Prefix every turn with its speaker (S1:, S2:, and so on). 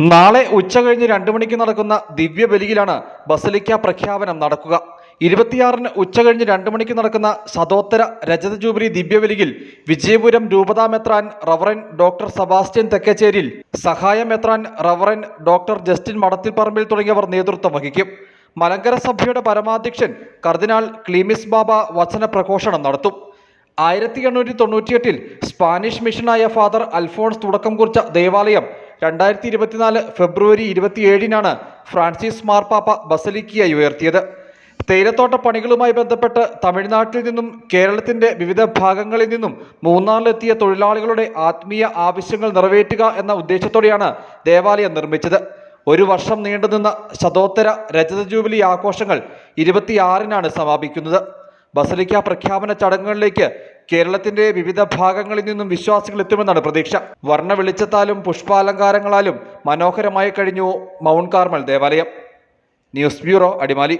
S1: നാളെ ഉച്ചകഴിഞ്ഞ് രണ്ടു മണിക്ക് നടക്കുന്ന ദിവ്യബലിയിലാണ് ബസലിക്ക പ്രഖ്യാപനം നടക്കുക. ഇരുപത്തിയാറിന് ഉച്ചകഴിഞ്ഞ് രണ്ടു മണിക്ക് നടക്കുന്ന ശതോത്തര രജത ജൂബിലി ദിവ്യബലിയിൽ വിജയപുരം രൂപതാ മെത്രാൻ റവറൻ ഡോക്ടർ സബാസ്റ്റ്യൻ തെക്കച്ചേരിൽ സഹായ മെത്രാൻ റവറൻ ഡോക്ടർ ജസ്റ്റിൻ മടത്തിൽപ്പറമ്പിൽ തുടങ്ങിയവർ നേതൃത്വം വഹിക്കും. മലങ്കര സഭയുടെ പരമാധ്യക്ഷൻ കർദിനാൾ ക്ലീമിസ് ബാബ വചന പ്രഘോഷണം നടത്തും. ആയിരത്തി എണ്ണൂറ്റി തൊണ്ണൂറ്റിയെട്ടിൽ സ്പാനിഷ് മിഷനായ ഫാദർ അൽഫോൺസ് തുടക്കം കുറിച്ച ദേവാലയം രണ്ടായിരത്തി ഇരുപത്തിനാല് ഫെബ്രുവരി ഇരുപത്തിയേഴിനാണ് ഫ്രാൻസിസ് മാർപ്പാപ്പ ബസലിക്കിയായി ഉയർത്തിയത്. തേയിലത്തോട്ട പണികളുമായി ബന്ധപ്പെട്ട് തമിഴ്നാട്ടിൽ നിന്നും കേരളത്തിന്റെ വിവിധ ഭാഗങ്ങളിൽ നിന്നും മൂന്നാറിലെത്തിയ തൊഴിലാളികളുടെ ആത്മീയ ആവശ്യങ്ങൾ നിറവേറ്റുക എന്ന ഉദ്ദേശത്തോടെയാണ് ദേവാലയം നിർമ്മിച്ചത്. ഒരു വർഷം നീണ്ടുനിന്ന ശതോത്തര രജത ജൂബിലി ആഘോഷങ്ങൾ ഇരുപത്തിയാറിനാണ് സമാപിക്കുന്നത്. ബസലിക്ക പ്രഖ്യാപന ചടങ്ങുകളിലേക്ക് കേരളത്തിന്റെ വിവിധ ഭാഗങ്ങളിൽ നിന്നും വിശ്വാസികൾ എത്തുമെന്നാണ് പ്രതീക്ഷ. വർണ വെളിച്ചത്താലും പുഷ്പാലങ്കാരങ്ങളാലും മനോഹരമായി കഴിഞ്ഞു മൗണ്ട് കാർമൽ ദേവാലയം. News bureau Adimali.